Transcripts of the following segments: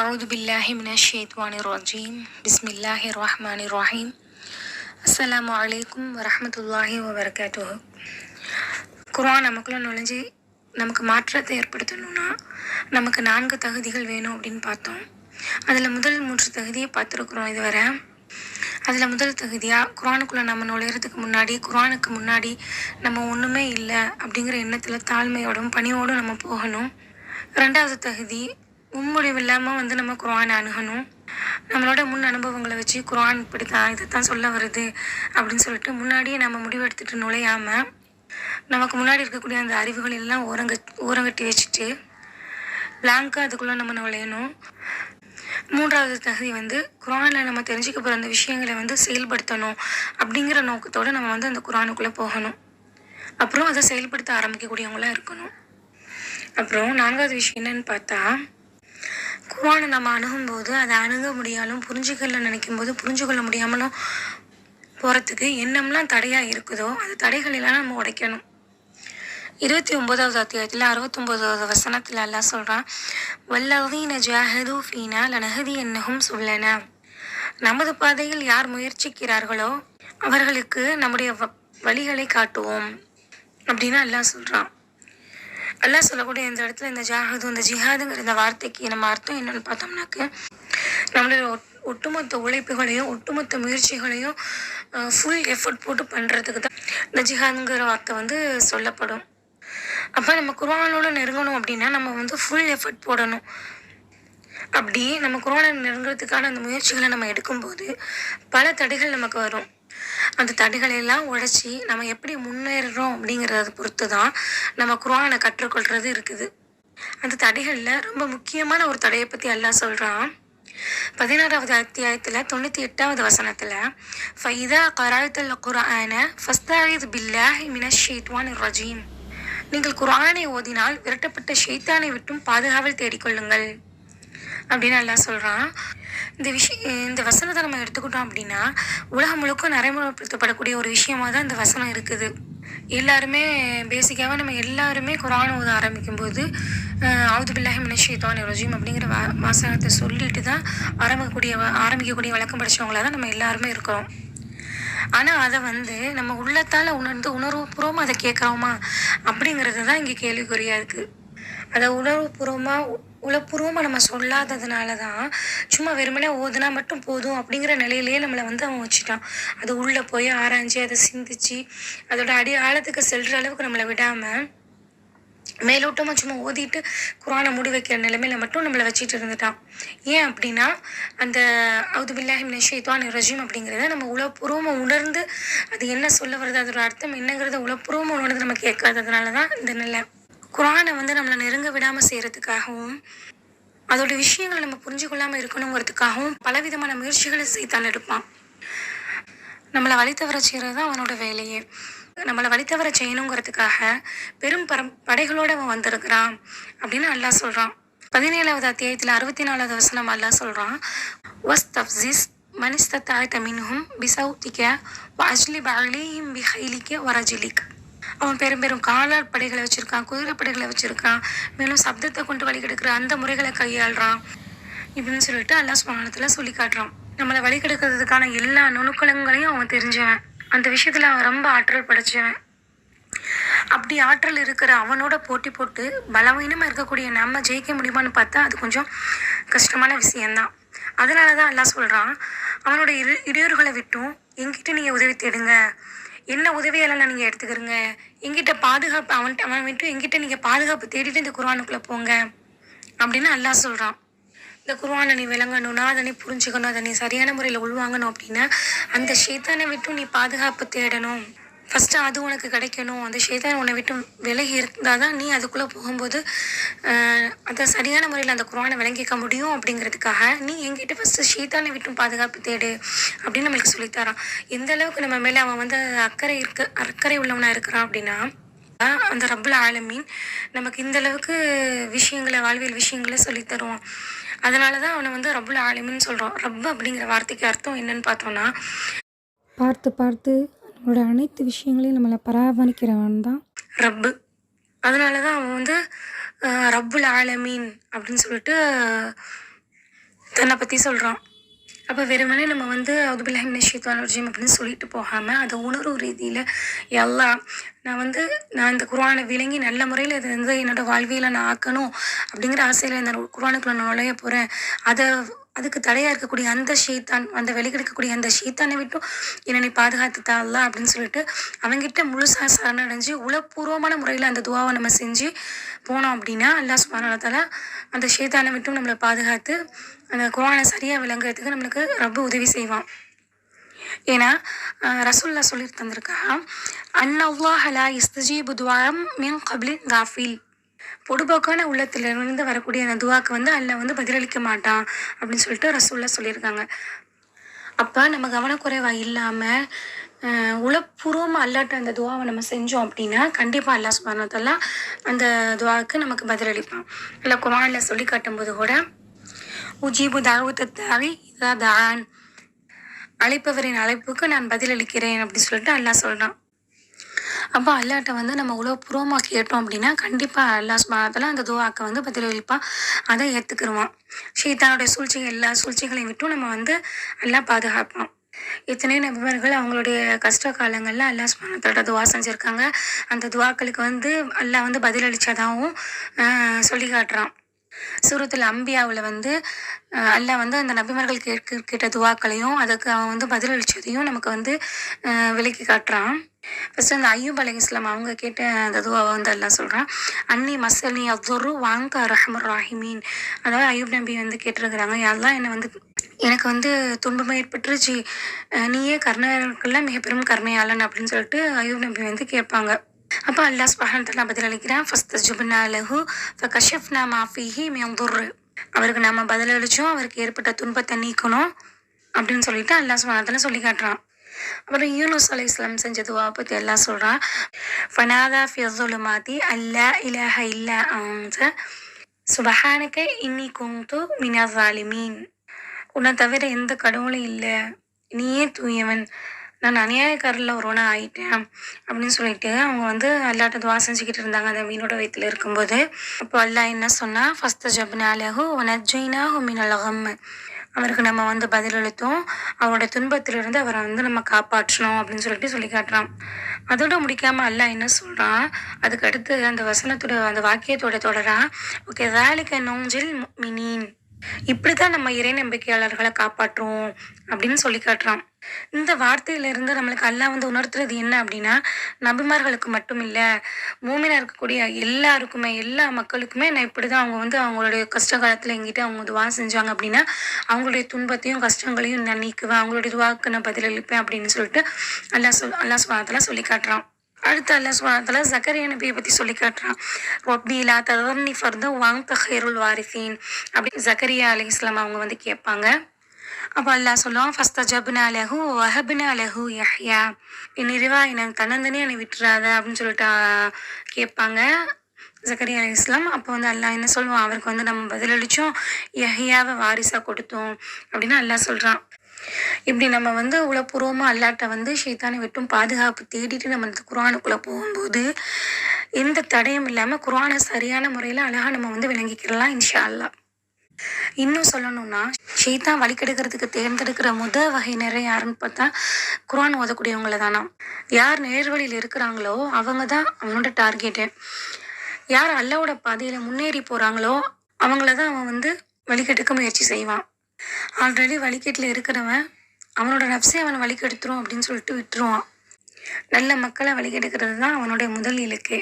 أعوذ بالله من الشيطان الرجيم بسم الله الرحمن الرحيم السلام عليكم ورحمة الله وبركاته குர்ஆன் நமக்குள்ள நுழைஞ்சு நமக்கு மாற்றத்தை ஏற்படுத்தணும்னா நமக்கு நான்கு தகுதிகள் வேணும் அப்படின்னு பார்த்தோம் அதில் முதல் மூன்று தகுதியை பார்த்துருக்குறோம் இதுவரை அதில் முதல் தகுதியாக குர்ஆனுக்குள்ளே நம்ம நுழையிறதுக்கு முன்னாடி குர்ஆனுக்கு முன்னாடி நம்ம ஒன்றுமே இல்லை அப்படிங்கிற எண்ணத்தில் தாழ்மையோடும் பணியோடும் நம்ம போகணும் ரெண்டாவது தகுதி முன்முடிவு இல்லாமல் வந்து நம்ம குரான் அணுகணும். நம்மளோட முன் அனுபவங்களை வச்சு குரான் இப்படி தான் இதை தான் சொல்ல வருது அப்படின்னு சொல்லிட்டு முன்னாடியே நம்ம முடிவெடுத்துட்டு நுழையாமல் நமக்கு முன்னாடி இருக்கக்கூடிய அந்த அறிவுகள் எல்லாம் ஓரங்க ஓரங்கட்டி வச்சுட்டு பிளாங்காக அதுக்குள்ளே நம்ம நுழையணும். மூன்றாவது தகுதி வந்து குரானில் நம்ம தெரிஞ்சுக்க போகிற அந்த விஷயங்களை வந்து செயல்படுத்தணும் அப்படிங்கிற நோக்கத்தோடு நம்ம வந்து அந்த குரானுக்குள்ளே போகணும். அப்புறம் அதை செயல்படுத்த ஆரம்பிக்கக்கூடியவங்களாக இருக்கணும். அப்புறம் நான்காவது விஷயம் என்னன்னு பார்த்தா குரானை நம்ம அணுகும்போது அதை அணுக முடியாலும் புரிஞ்சுக்கல நினைக்கும் போது புரிஞ்சுக்கொள்ள முடியாமலும் போகிறதுக்கு என்னம்லாம் தடையாக இருக்குதோ அந்த தடைகள் எல்லாம் நம்ம உடைக்கணும். இருபத்தி ஒம்போதாவது அத்தியாயத்தில் அறுபத்தொம்போதாவது வசனத்தில் எல்லாம் சொல்கிறான் வல்லவீன ஜாஹது ஃபீனா லனஹதி என்னகும் சொல்லன. நமது பாதையில் யார் முயற்சிக்கிறார்களோ அவர்களுக்கு நம்முடைய வ- வழிகளை காட்டுவோம் அப்படின்னு எல்லாம் சொல்கிறான் அல்லாஹ் சொல்லக்கூடிய இந்த இடத்துல இந்த ஜாஹது இந்த ஜிஹாதுங்கிற இந்த வார்த்தைக்கு நம்ம அர்த்தம் என்னன்னு பார்த்தோம்னாக்க நம்மளுடைய ஒட்- ஒட்டுமொத்த உழைப்புகளையும் ஒட்டுமொத்த முயற்சிகளையும் ஃபுல் எஃபர்ட் போட்டு பண்ணுறதுக்கு தான் இந்த ஜிஹாதுங்கிற வார்த்தை வந்து சொல்லப்படும். அப்போ நம்ம குர்ஆனோட நெருங்கணும் அப்படின்னா நம்ம வந்து ஃபுல் எஃபர்ட் போடணும். அப்படி நம்ம குர்ஆனை நெருங்குறதுக்கான அந்த முயற்சிகளை நம்ம எடுக்கும்போது பல தடைகள் நமக்கு வரும். அந்த தடைகளை எல்லாம் நம்ம எப்படி முன்னேறுறோம் அப்படிங்கிறத பொறுத்து தான் நம்ம குரானை கற்றுக்கொள்கிறது இருக்குது. அந்த தடைகளில் ரொம்ப முக்கியமான ஒரு தடையை பற்றி எல்லாம் சொல்கிறான் பதினாறாவது அத்தியாயத்தில் தொண்ணூற்றி எட்டாவது வசனத்தில் ஃபைதா கராயத்தல் குரான ஃபஸ்தாயித் பில்லாஹி மினஷ் ஷேத்வான் ரஜீம். நீங்கள் குர்ஆனை ஓதினால் விரட்டப்பட்ட ஷெய்தானை விட்டும் பாதுகாவல் தேடிக்கொள்ளுங்கள். அப்படின்னு நல்லா சொல்கிறான் இந்த விஷயம் இந்த வசனத்தை நம்ம எடுத்துக்கிட்டோம் அப்படின்னா உலகம் முழுக்க நடைமுறைப்படுத்தப்படக்கூடிய ஒரு விஷயமா தான் இந்த வசனம் இருக்குது. எல்லாருமே பேசிக்காக நம்ம எல்லாருமே குரான் ஓத ஆரம்பிக்கும்போது அவுது பில்லாஹி மினஷேத்தான் ரஜீம் அப்படிங்கிற வா வாசகத்தை சொல்லிட்டு தான் ஆரம்பிக்கக்கூடிய ஆரம்பிக்கக்கூடிய வழக்கம் படித்தவங்களாக தான் நம்ம எல்லாருமே இருக்கிறோம். ஆனால் அதை வந்து நம்ம உள்ளத்தால் உணர்ந்து உணர்வுபூர்வமாக அதை கேட்குறோமா அப்படிங்கிறது தான் இங்கே கேள்விக்குறியாக இருக்குது அதை உணர்வுபூர்வமாக உளப்பூர்வமாக நம்ம சொல்லாததுனால தான் சும்மா வெறுமனே ஓதுனா மட்டும் போதும் அப்படிங்கிற நிலையிலேயே நம்மளை வந்து அவன் வச்சுட்டான். அது உள்ளே போய் ஆராய்ஞ்சு அதை சிந்திச்சு அதோட அடி ஆழத்துக்கு செல்கிற அளவுக்கு நம்மளை விடாமல் மேலோட்டமாக சும்மா ஓதிட்டு குரானை மூடி வைக்கிற நிலைமையில மட்டும் நம்மளை வச்சுட்டு இருந்துட்டான். ஏன் அப்படின்னா அந்த அவுது நஷேத்வான் ரஜீம் அப்படிங்கிறத நம்ம உளப்பூர்வமாக உணர்ந்து அது என்ன சொல்ல வருது அதோட அர்த்தம் என்னங்கிறத உளப்பூர்வமாக உணர்ந்து நம்ம கேட்காததுனால தான் இந்த நிலை. குரானை வந்து நம்மளை நெருங்க விடாமல் செய்கிறதுக்காகவும் அதோட விஷயங்களை நம்ம புரிஞ்சு கொள்ளாமல் இருக்கணுங்கிறதுக்காகவும் பலவிதமான முயற்சிகளை செய்தான் எடுப்பான். நம்மளை வழி தவற செய்கிறது தான் அவனோட வேலையே. நம்மளை வழி தவற செய்யணுங்கிறதுக்காக பெரும் பரம் படைகளோடு அவன் வந்திருக்கிறான் அப்படின்னு அல்லாஹ் சொல்கிறான் பதினேழாவது அத்தியாயத்தில் அறுபத்தி நாலாவது வசனம் அல்லாஹ் சொல்கிறான் வஸ் தப்சிஸ் மனிஸ்தத்தாய் மின்ஹும் பிசௌத்திக்க வஜ்லி பலிஹிம் பிஹைலிக்க வரஜிலிக். அவன் பெரும் பெரும் காலால் படைகளை வச்சுருக்கான் குதிரை படைகளை வச்சுருக்கான் மேலும் சப்தத்தை கொண்டு வழிகெடுக்கிற அந்த முறைகளை கையாளுறான் இப்படின்னு சொல்லிட்டு அல்லா சுபானத்தில் சொல்லி காட்டுறான். நம்மளை வழி கெடுக்கிறதுக்கான எல்லா நுணுக்கலங்களையும் அவன் தெரிஞ்சவன். அந்த விஷயத்தில் அவன் ரொம்ப ஆற்றல் படைச்சவன். அப்படி ஆற்றல் இருக்கிற அவனோட போட்டி போட்டு பலவீனமாக இருக்கக்கூடிய நம்ம ஜெயிக்க முடியுமான்னு பார்த்தா அது கொஞ்சம் கஷ்டமான விஷயந்தான் அதனால தான் அல்லாஹ் சொல்கிறான் அவனோட இரு இடையூறுகளை விட்டும் எங்கிட்ட நீங்கள் உதவி தேடுங்க. என்ன உதவியெல்லாம் நீங்கள் எடுத்துக்கிறீங்க? எங்கிட்ட பாதுகாப்பு அவன்கிட்ட அவன் விட்டு எங்கிட்ட நீங்கள் பாதுகாப்பு தேடிட்டு இந்த குருவானுக்குள்ளே போங்க அப்படின்னு அல்லாஹ் சொல்கிறான் இந்த குருவானை நீ விளங்கணும்னா அதை நீ புரிஞ்சுக்கணும் அதை நீ சரியான முறையில் உள்வாங்கணும் அப்படின்னா அந்த ஷேத்தானை விட்டும் நீ பாதுகாப்பு தேடணும். ஃபஸ்ட்டு அது உனக்கு கிடைக்கணும். அந்த ஷேதான் உன்னை விட்டு விலகி இருந்தால் தான் நீ அதுக்குள்ளே போகும்போது அதை சரியான முறையில் அந்த குரானை விளங்கிக்க முடியும் அப்படிங்கிறதுக்காக நீ எங்கிட்ட ஃபஸ்ட்டு ஷேதானை விட்டும் பாதுகாப்பு தேடு அப்படின்னு நம்மளுக்கு சொல்லித்தரான். எந்த அளவுக்கு நம்ம மேலே அவன் வந்து அக்கறை இருக்க அக்கறை உள்ளவனாக இருக்கிறான் அப்படின்னா அந்த ரப்புல் ஆலமீன் நமக்கு இந்த அளவுக்கு விஷயங்களை வாழ்வியல் விஷயங்களை சொல்லித் தருவான். அதனால தான் அவனை வந்து ரப்புல் ஆலமின்னு சொல்கிறோம் ரப்பு அப்படிங்கிற வார்த்தைக்கு அர்த்தம் என்னன்னு பார்த்தோம்னா பார்த்து பார்த்து நம்மளோட அனைத்து விஷயங்களையும் நம்மளை பராமரிக்கிறவன் தான். ரப்பு. அதனால தான் அவன் வந்து ரப்புல் ஆலமீன் அப்படின்னு சொல்லிட்டு தன்னை பற்றி சொல்கிறான் அப்போ வெறுமனே நம்ம வந்து அதுபில்லாஹிமின் ஷீத்வான் ரஜீம் அப்படின்னு சொல்லிட்டு போகாமல் அதை உணர்வு ரீதியில் எல்லாம் நான் வந்து நான் இந்த குர்ஆனை விளங்கி நல்ல முறையில் இதை வந்து என்னோடய வாழ்வியில் நான் ஆக்கணும் அப்படிங்கிற ஆசையில் இந்த குர்ஆனுக்குள்ள நான் நுழைய போகிறேன் அதை அதுக்கு தடையாக இருக்கக்கூடிய அந்த ஷீத்தான் அந்த வெளிக்கெடுக்கக்கூடிய அந்த ஷீத்தானை விட்டும் என்னை பாதுகாத்து தாளா அப்படின்னு சொல்லிட்டு அவங்ககிட்ட முழுசாக சரணடைஞ்சு உளப்பூர்வமான முறையில் அந்த துவாவை நம்ம செஞ்சு போனோம் அப்படின்னா அல்லா சுமானத்தால் அந்த ஷேத்தானை விட்டும் நம்மளை பாதுகாத்து அந்த குரானை சரியாக விளங்குறதுக்கு நம்மளுக்கு ரொம்ப உதவி செய்வான். ஏன்னா ரசுல்லா சொல்லி தந்திருக்கா அன்னல்லாஹ் லா இஸ்தஜீபு துவாரம் மின் கபிலின் காஃபில். பொடுபோக்கான உள்ளத்திலிருந்து வரக்கூடிய அந்த துவாக்கு வந்து அல்ல வந்து பதிலளிக்க மாட்டான் அப்படின்னு சொல்லிட்டு ரசூல்லா சொல்லியிருக்காங்க. அப்போ நம்ம கவனக்குறைவா இல்லாமல் உளப்பூர்வமாக அல்லாட்ட அந்த துவாவை நம்ம செஞ்சோம் அப்படின்னா கண்டிப்பாக அல்லா சுபானத்தெல்லாம் அந்த துவாவுக்கு நமக்கு பதிலளிப்பான். இல்லை குரானில் சொல்லி காட்டும்போது கூட உஜீபு தாவுத்தாவி இதா தான் அழைப்பவரின் அழைப்புக்கு நான் பதிலளிக்கிறேன் அப்படின்னு சொல்லிட்டு அல்லாஹ் சொல்கிறான் அப்போ அல்லாட்ட வந்து நம்ம உளவுபூர்வமாக கேட்டோம் அப்படின்னா கண்டிப்பாக அல்லா சுபானத்தில் அந்த துவாக்க வந்து பதிலளிப்பான் அதை ஏற்றுக்கிருவான் ஷீத்தானுடைய சூழ்ச்சிகள் எல்லா சூழ்ச்சிகளையும் விட்டும் நம்ம வந்து எல்லாம் பாதுகாப்பான். எத்தனை நபிமார்கள் அவங்களுடைய கஷ்ட காலங்களில் அல்லா சுபானத்தோட துவா செஞ்சுருக்காங்க. அந்த துவாக்களுக்கு வந்து அல்லா வந்து பதிலளித்ததாகவும் சொல்லி காட்டுறான் சூரத்தில் அம்பியாவில் வந்து அஹ், அல்லாஹ் வந்து அந்த நபிமார்கள் கேட்க கேட்ட துவாக்களையும் அதுக்கு அவன் வந்து பதிலளிச்சதையும் நமக்கு வந்து விலக்கி காட்டுறான். ஃபஸ்ட்டு அந்த ஐயூப் அலி இஸ்லாம் அவங்க கேட்ட அந்த துவாவை வந்து எல்லாம் சொல்கிறான் அன்னி மசலி அவ்வொரு வாங்க ரஹமர் ராஹிமீன். அதாவது ஐயூப் நம்பி வந்து கேட்டிருக்கிறாங்க யாரெல்லாம் என்னை வந்து எனக்கு வந்து துன்பம் ஏற்பட்டுருச்சு. நீயே கருணையாளர்கள்லாம் மிக பெரும் கருணையாளன் அப்படின்னு சொல்லிட்டு ஐயூப் நம்பி வந்து கேட்பாங்க. அப்போ அல்லாஹ் சுபஹான் தலா பதிலளிக்கிறான் ஃபஸ்ட் ஜுபுனா லஹு ஃபகஷஃப்னா மாஃபிஹி மியந்துர் அவருக்கு நாம் பதிலளிச்சோம் அவருக்கு ஏற்பட்ட துன்பத்தை நீக்கணும் அப்படின்னு சொல்லிட்டு அல்லாஹ் சுபானத்தில் சொல்லி காட்டுறான். அப்புறம் யூனுஸ் அலி இஸ்லாம் செஞ்ச துவா பற்றி எல்லாம் சொல்கிறான் ஃபனாதா ஃபியசுலுமாதி அல்லா இலஹ இல்லா அன்த சுபஹானக இன்னி குந்து மினா ஜாலிமீன் உன்னை தவிர எந்த கடவுளும் இல்லை. நீயே தூயவன். நான் அநியாயக்காரில் ஒருவனா ஆயிட்டேன் அப்படின்னு சொல்லிட்டு அவங்க வந்து அல்லாட்ட துவா செஞ்சுக்கிட்டு இருந்தாங்க அந்த மீனோட வயிற்றுல இருக்கும்போது. அப்போ அல்லாஹ் என்ன சொன்னால் ஃபஸ்ட்டு ஜப்னாலஹு ஒனஜைனா மினல் அவருக்கு நம்ம வந்து பதிலளித்தோம் அவரோட துன்பத்திலிருந்து அவரை வந்து நம்ம காப்பாற்றணும் அப்படின்னு சொல்லிட்டு சொல்லி காட்டுறான். அதோட முடிக்காம அல்லாஹ் என்ன சொல்றான் அதுக்கு அடுத்து அந்த வசனத்தோட அந்த வாக்கியத்தோட தொடரா ஓகே வேலைக்கு நோஞ்சில் மினின் இப்படிதான் நம்ம இறை நம்பிக்கையாளர்களை காப்பாற்றுவோம் அப்படின்னு சொல்லி காட்டுறான். இந்த வார்த்தையிலிருந்து நம்மளுக்கு அல்லாஹ் வந்து உணர்த்துறது என்ன அப்படின்னா நபிமார்களுக்கு மட்டும் இல்லை மூமினா இருக்கக்கூடிய எல்லாருக்குமே எல்லா மக்களுக்குமே நான் இப்படி தான் அவங்க வந்து அவங்களுடைய கஷ்ட காலத்தில் எங்கிட்ட அவங்க துவா செஞ்சாங்க அப்படின்னா அவங்களுடைய துன்பத்தையும் கஷ்டங்களையும் நான் நீக்குவேன் அவங்களுடைய துவாக்கு நான் பதிலளிப்பேன் அப்படின்னு சொல்லிட்டு அல்லாஹ் சொல் அல்லாஹ் சுபானத்தில் சொல்லி காட்டுறான். அடுத்து அல்லாஹ் சுபானத்தில் ஜக்கரியா நபியை பற்றி சொல்லி காட்டுறான். ரொப்பீலா ததர்னி ஃபர்த வாங் தஹேருல் வாரிசீன் அப்படின்னு ஜக்கரியா அலி இஸ்லாம் அவங்க வந்து கேட்பாங்க. அப்போ அல்லாஹ் சொல்லுவான் ஃபஸ்ட் ஜப்னா அலஹு வஹப்னா அலஹு யஹ்யா என் நிறைவா என்னை தன்னந்தனே என்னை விட்டுறாத அப்படின்னு சொல்லிட்டு கேட்பாங்க ஜக்கரியா அலி இஸ்லாம் அப்போ வந்து அல்லாஹ் என்ன சொல்லுவான் அவருக்கு வந்து நம்ம பதிலளித்தோம் யஹ்யாவை வாரிசாக கொடுத்தோம் அப்படின்னு அல்லாஹ் சொல்கிறான் இப்படி நம்ம வந்து உளப்பூர்வமாக அல்லாட்ட வந்து ஷைத்தானை விட்டும் பாதுகாப்பு தேடிட்டு நம்ம இந்த குரானுக்குள்ளே போகும்போது எந்த தடையும் இல்லாமல் குரானை சரியான முறையில் அழகாக நம்ம வந்து விளங்கிக்கிறலாம் இன்ஷா அல்லா இன்னும் சொல்லணும்னா ஷெய்தான் வழிகெடுக்கிறதுக்கு தேர்ந்தெடுக்கிற முத வகையினரை யாருன்னு பார்த்தா குர்ஆன் ஓதக்கூடியவங்கள தானா. யார் நேர்வழியில் இருக்கிறாங்களோ அவங்க தான் அவனோட டார்கெட்டு யார் அல்லாவோட பாதையில் முன்னேறி போகிறாங்களோ அவங்கள தான் அவன் வந்து வழிகெடுக்க முயற்சி செய்வான். ஆல்ரெடி வழிகேட்டில் இருக்கிறவன் அவனோட நப்சே அவனை வழிகெடுத்துரும் அப்படின்னு சொல்லிட்டு விட்டுருவான். நல்ல மக்களை வழிகெடுக்கிறது தான் அவனுடைய முதல் இலக்கே.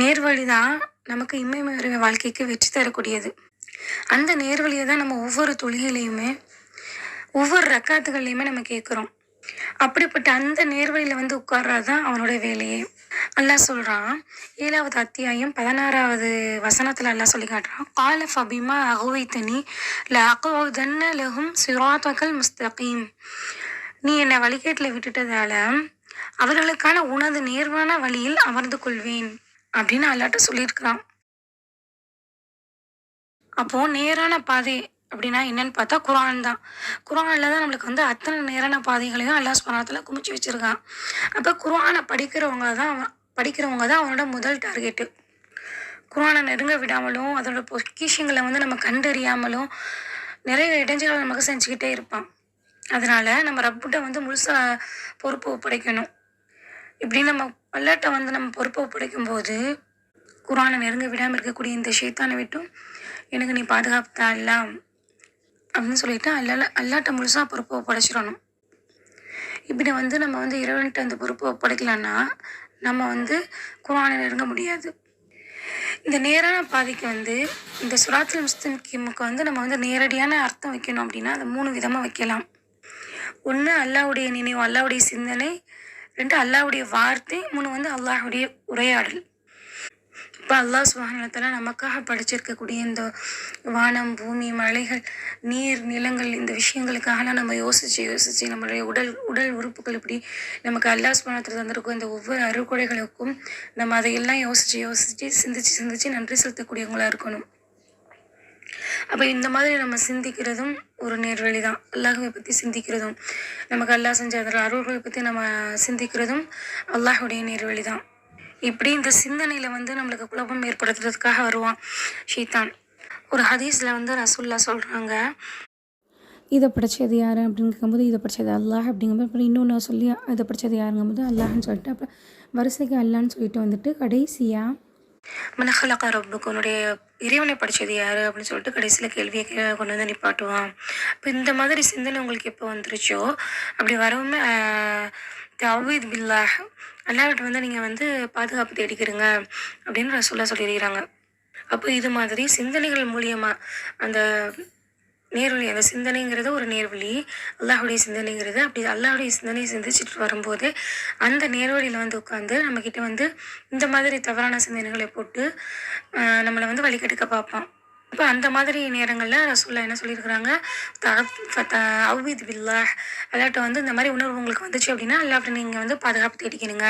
நேர்வழி தான் நமக்கு இம்மை வாழ்க்கைக்கு வெற்றி தரக்கூடியது. அந்த நேர்வழியை தான் நம்ம ஒவ்வொரு தொழுகையிலையுமே ஒவ்வொரு ரக்காத்துகள்லையுமே நம்ம கேட்குறோம். அப்படிப்பட்ட அந்த நேர்வழியில் வந்து உட்கார்றது தான் அவனோட வேலையே. அல்லா சொல்கிறான் ஏழாவது அத்தியாயம் பதினாறாவது வசனத்தில் அல்லா சொல்லி காட்டுறான். கால ஃபபிமா அகுவைத்தனி ல அகுதன்ன லகும் சிராத்தகல் முஸ்தகீம். நீ என்னை வழிகேட்டில் விட்டுட்டதால அவர்களுக்கான உனது நேர்வான வழியில் அமர்ந்து கொள்வேன் அப்படின்னு அல்லாட்ட சொல்லியிருக்கிறான். அப்போ நேரான பாதை அப்படின்னா என்னன்னு பார்த்தா குரான் தான். குரானில் தான் நம்மளுக்கு வந்து அத்தனை நேரான பாதைகளையும் அல்லாஹ் ஸ்மரணத்தில் குமிச்சு வச்சுருக்கான். அப்போ குரானை படிக்கிறவங்க தான் அவன் படிக்கிறவங்க தான் அவனோட முதல் டார்கெட்டு குரானை நெருங்க விடாமலும் அதோட பொக்கிஷங்களை வந்து நம்ம கண்டறியாமலும் நிறைய இடைஞ்சல்களை நமக்கு செஞ்சுக்கிட்டே இருப்பான். அதனால் நம்ம ரப்புட்ட வந்து முழுசாக பொறுப்பு ஒப்படைக்கணும். இப்படி நம்ம பல்லாட்டை வந்து நம்ம பொறுப்பை ஒப்படைக்கும் போது குரானை நெருங்க விடாமல் இருக்கக்கூடிய இந்த ஷேத்தானை விட்டும் எனக்கு நீ பாதுகாப்பு தான் அப்படின்னு சொல்லிட்டு அல்ல அல்லாட்ட முழுசாக பொறுப்பு ஒப்படைச்சிடணும். இப்படி வந்து நம்ம வந்து இறைவன்கிட்ட அந்த பொறுப்பை ஒப்படைக்கலன்னா நம்ம வந்து குரானில் நெருங்க முடியாது. இந்த நேரான பாதைக்கு வந்து இந்த சுராத்துல் முஸ்லிம்க்கு வந்து நம்ம வந்து நேரடியான அர்த்தம் வைக்கணும் அப்படின்னா அதை மூணு விதமாக வைக்கலாம். ஒன்று அல்லாவுடைய நினைவு அல்லாவுடைய சிந்தனை ரெண்டு அல்லாவுடைய வார்த்தை மூணு வந்து அல்லாஹுடைய உரையாடல். இப்போ அல்லாஹ் சுபானத்தில் நமக்காக படைச்சிருக்கக்கூடிய இந்த வானம் பூமி மலைகள் நீர் நிலங்கள் இந்த விஷயங்களுக்காகலாம் நம்ம யோசித்து யோசித்து நம்மளுடைய உடல் உடல் உறுப்புகள் இப்படி நமக்கு அல்லாஹ் சுபானத்தில் தந்திருக்கும். இந்த ஒவ்வொரு அறுக்குடைகளுக்கும் நம்ம அதையெல்லாம் யோசித்து யோசித்து சிந்திச்சு சிந்திச்சு நன்றி செலுத்தக்கூடியவங்களாக இருக்கணும். அப்போ இந்த மாதிரி நம்ம சிந்திக்கிறதும் ஒரு நேர்வழி தான். அல்லாஹுவை பற்றி சிந்திக்கிறதும் நமக்கு அல்லாஹ் செஞ்ச அதில் அருள்களை பற்றி நம்ம சிந்திக்கிறதும் அல்லாஹுடைய நேர்வழி தான். இப்படி இந்த சிந்தனையில் வந்து நம்மளுக்கு குழப்பம் ஏற்படுத்துறதுக்காக வருவான் ஷீத்தான் ஒரு ஹதீஸில் வந்து ரசுல்லா சொல்கிறாங்க இதை படித்தது யார்? அப்படின்னு கேட்கும்போது இதை படித்தது அல்லாஹ் அப்படிங்கும்போது அப்புறம் இன்னொன்று சொல்லி இதை படித்தது யாருங்கும்போது அல்லாஹ்னு சொல்லிட்டு அப்புறம் வரிசைக்கு அல்லான்னு சொல்லிட்டு வந்துட்டு கடைசியாக மனஹலக்கா ரப்புக்கு உன்னுடைய இறைவனை படித்தது யார்? அப்படின்னு சொல்லிட்டு கடைசியில் கேள்வியை கொண்டு வந்து நிப்பாட்டுவான். இப்போ இந்த மாதிரி சிந்தனை உங்களுக்கு எப்போ வந்துருச்சோ அப்படி வரவுமே தவீத் பில்லாஹ் அல்லாஹ்கிட்ட வந்து நீங்கள் வந்து பாதுகாப்பு தேடிக்கிறீங்க அப்படின்னு ரசூல்லா சொல்லியிருக்கிறாங்க. அப்போ இது மாதிரி சிந்தனைகள் மூலியமாக அந்த நேர்வழி அந்த சிந்தனைங்கிறது ஒரு நேர்வழி. அல்லாஹுடைய சிந்தனைங்கிறது அப்படி அல்லாஹுடைய சிந்தனையை சிந்திச்சுட்டு வரும்போது அந்த நேர்வழியில் வந்து உட்காந்து நம்மக்கிட்ட வந்து இந்த மாதிரி தவறான சிந்தனைகளை போட்டு நம்மளை வந்து வழிகெடுக்க பார்ப்பான். இப்போ அந்த மாதிரி நேரங்களில் ரசூல்லா என்ன சொல்லியிருக்கிறாங்க? அவ்வித் பில்லாஹ். அல்லாட்ட வந்து இந்த மாதிரி உணர்வு உங்களுக்கு வந்துச்சு அப்படின்னா அல்லாட்ட நீங்கள் வந்து பாதுகாப்பு தேடிக்கணுங்க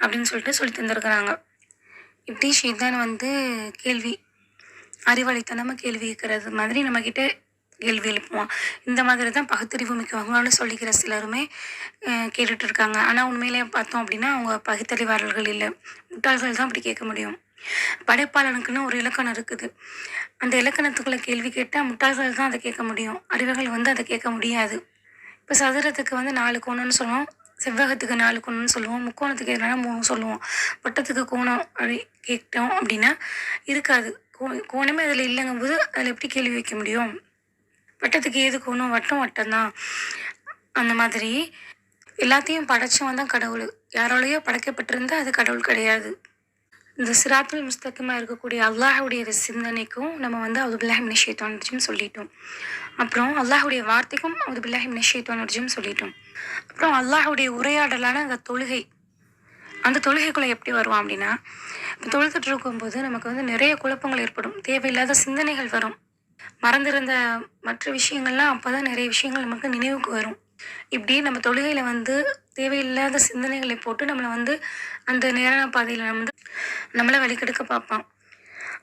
அப்படின்னு சொல்லிட்டு சொல்லி தந்திருக்கிறாங்க. இப்படி ஷேதான் வந்து கேள்வி அறிவாளித்தனமாக கேள்வி கேட்கறது மாதிரி நம்மக்கிட்ட கேள்வி எழுப்புவான். இந்த மாதிரி தான் பகுத்தறிவு மிக்கவங்கன்னு சொல்லிக்கிற சிலருமே அஹ், கேட்டுட்டு இருக்காங்க. ஆனால் உண்மையிலே பார்த்தோம் அப்படின்னா அவங்க பகுத்தறிவாளர்கள் இல்லை. முட்டாள்கள் தான் அப்படி கேட்க முடியும். படைப்பாளனுக்குன்னு ஒரு இலக்கணம் இருக்குது. அந்த இலக்கணத்துக்குள்ள கேள்வி கேட்டால் முட்டாள்கள் தான் அதை கேட்க முடியும். அறிவர்கள் வந்து அதை கேட்க முடியாது. இப்போ சதுரத்துக்கு வந்து நாலு கோணம்னு சொல்லுவோம். செவ்வகத்துக்கு நாலு கோணம்னு சொல்லுவோம். முக்கோணத்துக்கு எதுனா மூணு சொல்லுவோம். வட்டத்துக்கு கோணம் அப்படி கேட்டோம் அப்படின்னா இருக்காது. கோ கோணமே அதில் இல்லைங்கும்போது அதில் எப்படி கேள்வி வைக்க முடியும்? வட்டத்துக்கு ஏது கோணம்? வட்டம் வட்டம் தான் அந்த மாதிரி எல்லாத்தையும் படைச்சவன் தான் கடவுள். யாராலேயோ படைக்கப்பட்டிருந்தா அது கடவுள் கிடையாது. இந்த சிராத்துல் முஸ்தகமாக இருக்கக்கூடிய அல்லாஹுடைய சிந்தனைக்கும் நம்ம வந்து அது பில்லாஹி மினிஷேத்வான் சொல்லிட்டோம். அப்புறம் அல்லாஹுடைய வார்த்தைக்கும் அது பில்லாஹி மினிஷேத்வான் சொல்லிட்டோம். அப்புறம் அல்லாஹுடைய உரையாடலான அந்த தொழுகை அந்த தொழுகைக்குள்ளே எப்படி வருவோம் அப்படின்னா இப்போ தொழுதுட்டு இருக்கும்போது நமக்கு வந்து நிறைய குழப்பங்கள் ஏற்படும் தேவையில்லாத சிந்தனைகள் வரும். மறந்திருந்த மற்ற விஷயங்கள்லாம் அப்போ தான் நிறைய விஷயங்கள் நமக்கு நினைவுக்கு வரும். இப்படி நம்ம தொழுகையில் வந்து தேவையில்லாத சிந்தனைகளை போட்டு நம்மளை வந்து அந்த நேரான பாதையில் நம்ம வந்து நம்மளை வழிகெடுக்க பார்ப்பான்.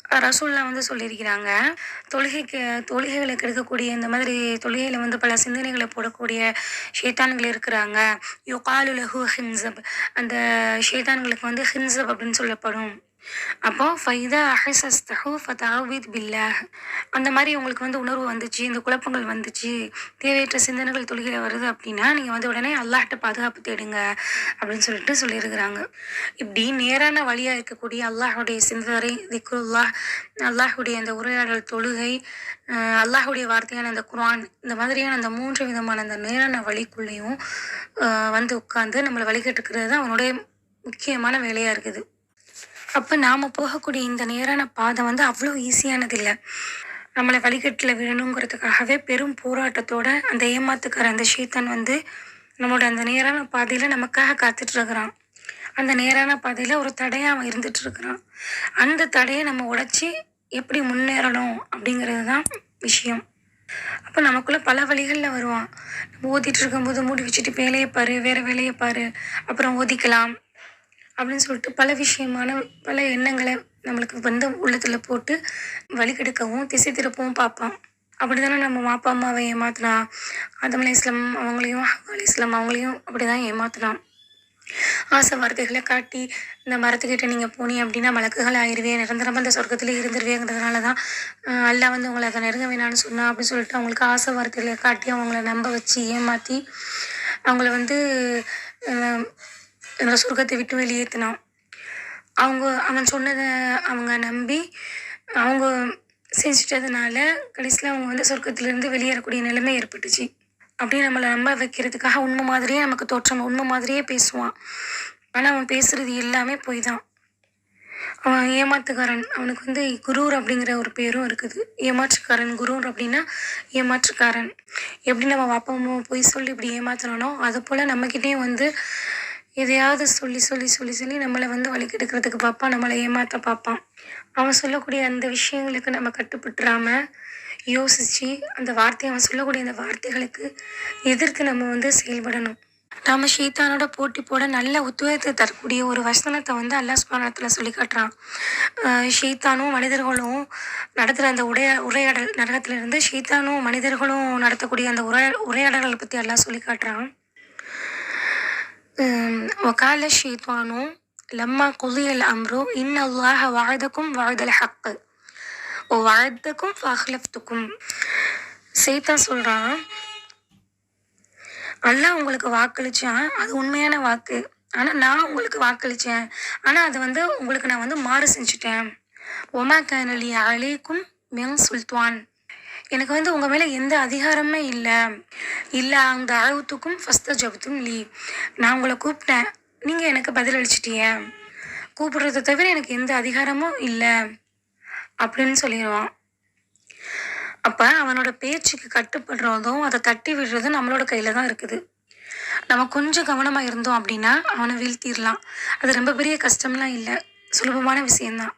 ரசூல்லா வந்து சொல்லியிருக்கிறாங்க தொழுகைக்கு தொழுகைகளை கெடுக்கக்கூடிய இந்த மாதிரி தொழுகையில் வந்து பல சிந்தனைகளை போடக்கூடிய ஷேத்தான்கள் இருக்கிறாங்க. யுகாலு லஹு ஹின்சப். அந்த ஷேத்தான்களுக்கு வந்து ஹின்சப் அப்படின்னு சொல்லப்படும். அப்போ ஃபைதா அஹசஸ்தஹு ஃபதாவித் பில்லாஹ். அந்த மாதிரி உங்களுக்கு வந்து உணர்வு வந்துச்சு இந்த குழப்பங்கள் வந்துச்சு தேவையற்ற சிந்தனைகள் தொழுகையில் வருது அப்படின்னா நீங்கள் வந்து உடனே அல்லாஹ்ட்ட பாதுகாப்பு தேடுங்க அப்படின்னு சொல்லிட்டு சொல்லியிருக்கிறாங்க. இப்படி நேரான வழியாக இருக்கக்கூடிய அல்லாஹுடைய சிந்தனை திக்ருல்லாஹ் அல்லாஹுடைய அந்த உரையாடல் தொழுகை அல்லாஹுடைய வார்த்தையான அந்த குரான் இந்த மாதிரியான அந்த மூன்று விதமான அந்த நேரான வழிக்குள்ளேயும் வந்து உட்காந்து நம்மளை வழிகட்டுக்கிறது தான் அவனுடைய முக்கியமான வேலையாக இருக்குது. அப்போ நாம் போகக்கூடிய இந்த நேரான பாதை வந்து அவ்வளோ ஈஸியானது இல்லை நம்மளை வழிகட்டில் விழணுங்கிறதுக்காகவே பெரும் போராட்டத்தோட அந்த ஏமாத்துக்கிற அந்த சீத்தன் வந்து நம்மளோட அந்த நேரான பாதையில் நமக்காக காத்துட்ருக்குறான். அந்த நேரான பாதையில் ஒரு தடையாக அவன் இருந்துகிட்ருக்குறான் அந்த தடையை நம்ம உடைச்சி எப்படி முன்னேறணும் அப்படிங்கிறது தான் விஷயம். அப்போ நமக்குள்ளே பல வழிகளில் வருவான். நம்ம ஓதிட்டு இருக்கும்போது மூடி வச்சுட்டு வேலையை பாரு வேறு வேலையை பாரு அப்புறம் ஓதிக்கலாம் அப்படின்னு சொல்லிட்டு பல விஷயமான பல எண்ணங்களை நம்மளுக்கு வந்து உள்ளத்தில் போட்டு வழிகெடுக்கவும் திசை திருப்பவும் பார்ப்பான். அப்படி தானே நம்ம மாப்பா அம்மாவை ஏமாத்தினான். ஆதம் அலி இஸ்லாம் அவங்களையும் அலி இஸ்லாம் அவங்களையும் அப்படி தான் ஏமாத்தினான். ஆசை வார்த்தைகளை காட்டி இந்த மரத்துக்கிட்ட நீங்கள் போனீங்க அப்படின்னா மலக்குகள் ஆயிடுவே நிரந்தரமாக இந்த சொர்க்கத்திலே இருந்துருவேங்கிறதுனால தான் அல்லா வந்து உங்களை அதை நெருங்க வேணாம்னு சொன்னா அப்படின்னு சொல்லிட்டு அவங்களுக்கு ஆசை வார்த்தைகளை காட்டி அவங்கள நம்ப வச்சு ஏமாற்றி அவங்கள வந்து ஆஹ் சொர்க்கத்தை விட்டு வெளியேற்றினான் அவங்க அவன் சொன்னதை அவங்க நம்பி அவங்க செஞ்சிட்டதுனால கடைசியில் அவங்க வந்து சொர்க்கத்திலேருந்து வெளியேறக்கூடிய நிலைமை ஏற்பட்டுச்சு. அப்படியே நம்மளை நம்ப வைக்கிறதுக்காக உண்மை மாதிரியே நமக்கு தோற்றம் உண்மை மாதிரியே பேசுவான். ஆனால் அவன் பேசுகிறது எல்லாமே பொய் தான் அவன் ஏமாத்துக்காரன். அவனுக்கு வந்து குரூர் அப்படிங்கிற ஒரு பேரும் இருக்குது. ஏமாற்றுக்காரன் குரூர் அப்படின்னா ஏமாற்றுக்காரன். எப்படி நம்ம வாப்பா பொய் சொல்லி இப்படி ஏமாத்துறானோ அது போல் நம்மக்கிட்டேயும் வந்து எதையாவது சொல்லி சொல்லி சொல்லி சொல்லி நம்மளை வந்து வழி கெடுக்கிறதுக்கு பார்ப்பான் நம்மளை ஏமாற்ற பார்ப்பான் அவன் சொல்லக்கூடிய அந்த விஷயங்களுக்கு நம்ம கட்டுப்பட்டுறாம யோசித்து அந்த வார்த்தை அவன் சொல்லக்கூடிய அந்த வார்த்தைகளுக்கு எதிர்த்து நம்ம வந்து செயல்படணும். நாம ஷீத்தானோட போட்டி போட நல்ல உத்வேகத்தை தரக்கூடிய ஒரு வசனத்தை வந்து அல்லாஹ் சுபானத்தில் சொல்லி காட்டுறான். ஷீத்தானும் மனிதர்களும் நடத்துகிற அந்த உடைய உரையாடல் நரகத்திலிருந்து ஷீத்தானும் மனிதர்களும் நடத்தக்கூடிய அந்த உரையா உரையாடல்களை பற்றி எல்லாம் சொல்லி காட்டுறான். وقال الشيطان لما قضي الأمر إن الله وعدكم وعد الحق ووعدكم فأخلفتكم சைத்தான் சொல்கிறான் அல்லாஹ் உங்களுக்கு வாக்களிச்சான் அது உண்மையான வாக்கு ஆனால் நான் உங்களுக்கு வாக்களித்தேன் ஆனால் அது வந்து உங்களுக்கு நான் வந்து மாறு செஞ்சுட்டேன் ஒமா கனலி அலைக்கும் மெங் சுல்த்வான் எனக்கு வந்து உங்கள் மேலே எந்த அதிகாரமே இல்லை. இல்லை அந்த அழகுத்துக்கும் ஃபஸ்ட்டு ஜபத்தும் லீ. நான் உங்களை கூப்பிட்டேன். நீங்கள் எனக்கு பதில் அளிச்சிட்டீங்க கூப்பிடுறத தவிர எனக்கு எந்த அதிகாரமும் இல்லை. அப்படின்னு சொல்லிடுவான் அப்போ அவனோட பேச்சுக்கு கட்டுப்படுறதும் அதை தட்டி விடுறதும் நம்மளோட கையில் தான் இருக்குது. நம்ம கொஞ்சம் கவனமாக இருந்தோம் அப்படின்னா அவனை வீழ்த்திடலாம். அது ரொம்ப பெரிய கஷ்டம்லாம் இல்லை. சுலபமான விஷயந்தான்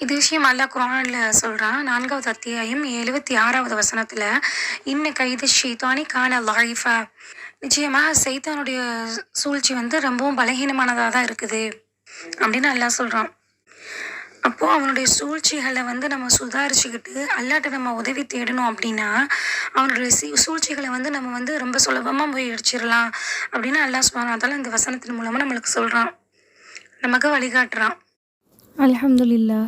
இது விஷயம் அல்லா குரானில் சொல்கிறான் நான்காவது அத்தியாயம் எழுபத்தி ஆறாவது வசனத்தில் இன்ன கைது ஷீதானி கான லாயிஃபா. நிச்சயமாக சைத்தானுடைய சூழ்ச்சி வந்து ரொம்பவும் பலகீனமானதாக தான் இருக்குது அப்படின்னு அல்லா சொல்கிறான் அப்போது அவனுடைய சூழ்ச்சிகளை வந்து நம்ம சுதாரிச்சுக்கிட்டு அல்லாட்ட நம்ம உதவி தேடணும் அப்படின்னா அவனுடைய சி சூழ்ச்சிகளை வந்து நம்ம வந்து ரொம்ப சுலபமாக போய் அடிச்சிடலாம் அப்படின்னு அல்லாஹ் அதெல்லாம் இந்த வசனத்தின் மூலமாக நம்மளுக்கு சொல்கிறான் நமக்கு வழிகாட்டுறான். அலமதுல்லா